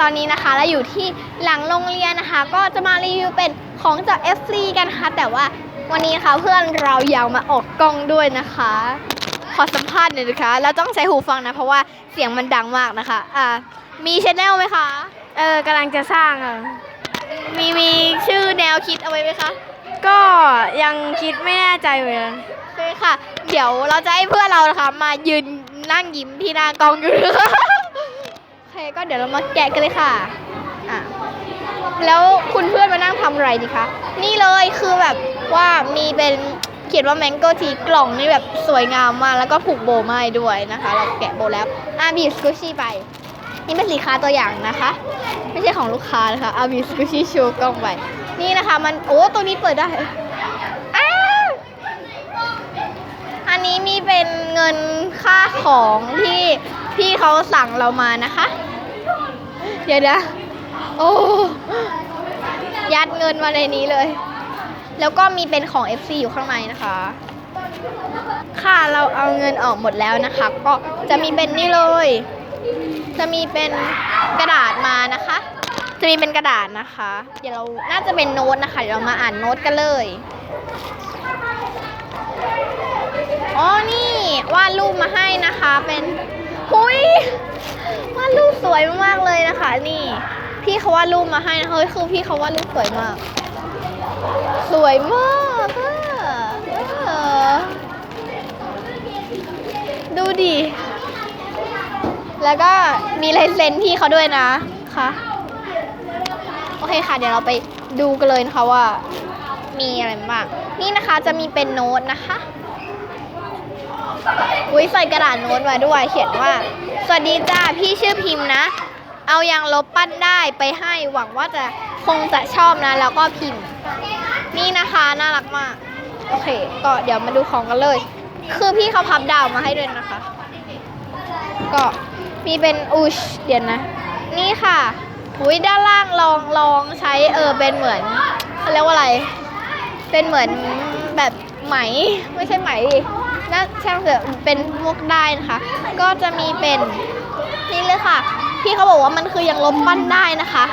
ตอนนี้นะคะเราอยู่ที่หลังโรงเรียนนะคะ ก็จะมารีวิวเป็นของจาก f อกันนะคะ แต่ว่าวันนี้นะคะเพื่อนเราอยากมาออกกล้องด้วยนะคะ ขอสัมภาษณ์หน่อยนะคะแล้วต้องใช้หูฟังนะ เพราะว่าเสียงมันดังมากนะคะ อ่า มีชแนลไหมคะ เออกำลังจะสร้างอะ มีมีชื่อแนวคิดเอาไว้ไหมคะ ก็ยังคิดไม่แน่ใจเหมือนกันโอเคค่ะ เดี๋ยวเราจะให้เพื่อนเรานะคะ มายืนนั่งยิ้มที่หน้ากล้องอยู่นะคะโอเค ก็เดี๋ยวเรามาแกะกันเลยค่ะอะ แล้วคุณเพื่อนมานั่งทำอะไรดีคะ นี่เลยคือแบบว่ามีเป็นเขียนว่าแมงโก้ทีกล่องนี่แบบสวยงามมาก แล้วก็ผูกโบว์มาให้ด้วยนะคะ เราแกะโบแล้วอะบีบสกูชี่ไป นี่เป็นสินค้าตัวอย่างนะคะ ไม่ใช่ของลูกค้านะคะอาบีสกูชี่โชว์กล้องไป นี่นะคะ มันโอ้ตัวนี้เปิดได้อ้าวอันนี้มีเป็นเงินค่าของที่พี่เขาสั่งเรามานะคะ เดี๋ยวนะโอ้ยัดเงินมาในนี้เลย แล้วก็มีเป็นของ FC อยู่ข้างในนะคะ ค่ะเราเอาเงินออกหมดแล้วนะคะ ก็จะมีเป็นนี่เลย จะมีเป็นกระดาษมานะคะ จะมีเป็นกระดาษนะคะ เดี๋ยวเราน่าจะเป็นโน้ตนะคะเดี๋ยวเรามาอ่านโน้ตกันเลยอ๋อนี่วาดรูปมาให้นะคะเป็น หุยวาดรูปสวยมากๆเลยนะคะ นี่ พี่เขาวาดรูปมาให้นะเฮ้ยคือพี่เขาวาดรูปสวยมาก สวยมากอะเออดูดิ แล้วก็มีลายเซ็นพี่เขาด้วยนะค่ะโอเคค่ะ เดี๋ยวเราไปดูกันเลยนะคะว่า มีอะไรบ้าง นี่นะคะจะมีเป็นโน้ตนะคะ อุ้ยใส่กระดาษโน้ตมาด้วย เขียนว่า สวัสดีจ้าพี่ชื่อพิมพ์นะ เอายางลบปั้นได้ไปให้หวังว่าจะคงจะชอบนะ แล้วก็พิมพ์ นี่นะคะน่ารักมาก โอเค ก็เดี๋ยวมาดูของกันเลย คือพี่เขาพับดาวมาให้ด้วยนะคะ ก็มีเป็นอุชเดี๋ยวนะ นี่ค่ะอุ้ยด้านล่างลองลองใช้เออเป็นเหมือนเขาเรียกว่าอะไร เป็นเหมือนแบบไหมไม่ใช่ไหมดิ น่าช่างเถอะเป็นพวกได้นะคะ ก็จะมีเป็นนี่เลยค่ะ พี่เขาบอกว่ามันคือยังลบปั้นได้นะคะ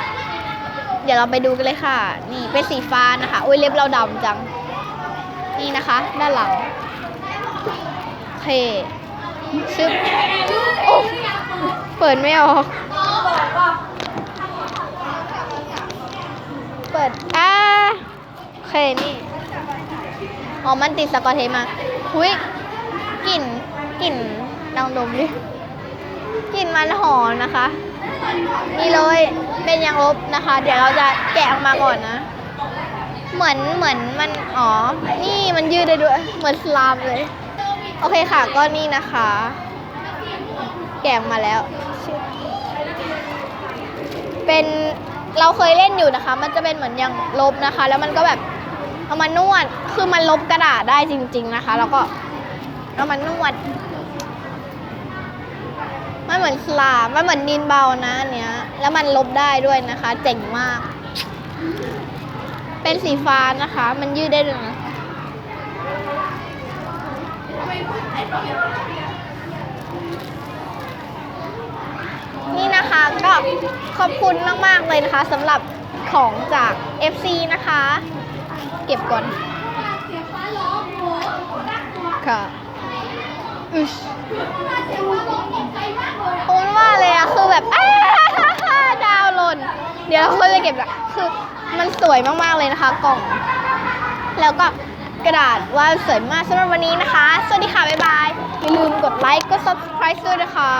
เดี๋ยวเราไปดูกันเลยค่ะ นี่เป็นสีฟ้านะคะอุ้ยเล็บเราดำจัง นี่นะคะ ด้านหลังเคชึบโอ้เปิดไม่ออก เปิดอ่าโอเคนี่อ๋อมันติดสกอตเทปมาหุย กลิ่นกลิ่นลองดมดิกลิ่นมันหอมนะคะ นี่เลยเป็นยางลบนะคะ เดี๋ยวเราจะแกะออกมาก่อนนะ เหมือนเหมือนมันอ๋อ นี่มันยืดได้ด้วย เหมือนสลามเลย โอเคค่ะ ก็นี่นะคะ แกะมาแล้ว เป็นเราเคยเล่นอยู่นะคะ มันจะเป็นเหมือนยางลบนะคะ แล้วมันก็แบบเอามานวด คือมันลบกระดาษได้จริง ๆนะคะ แล้วก็ เอามานนวดมันเหมือนสลามมันเหมือนนินเบานะอันเนี้ย แล้วมันลบได้ด้วยนะคะ เจ๋งมาก เป็นสีฟ้านะคะ มันยืดได้ด้วยนะนี่นะคะก็ขอบคุณมาก ๆ เลยนะคะสำหรับของจาก FC นะคะ เก็บก่อนค่ะ โอนว่าเลยอะคือแบบดาวหล่น เดี๋ยวเราค่อยไปเก็บละคือมันสวยมากๆเลยนะคะกล่อง แล้วก็กระดาษว่าสวยมากสำหรับวันนี้นะคะ สวัสดีค่ะ บ๊ายบาย อย่าลืมกดไลค์ กด subscribe ด้วยนะคะ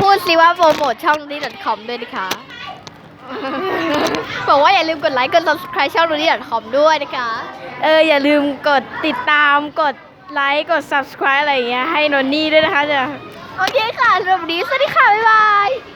พูดสิว่าโปรโมทช่องนี้ .com ด้วยนะคะ บอกว่าอย่าลืมกดไลค์ กด subscribe ช่องนี้ .com ด้วยนะคะ เออ อย่าลืมกดติดตามกด ไลค์กด subscribe อะไรอย่างเงี้ยให้นนนี่ด้วยนะคะจะโอเคค่ะสำหรับวันนี้สวัสดีค่ะ บ๊ายบาย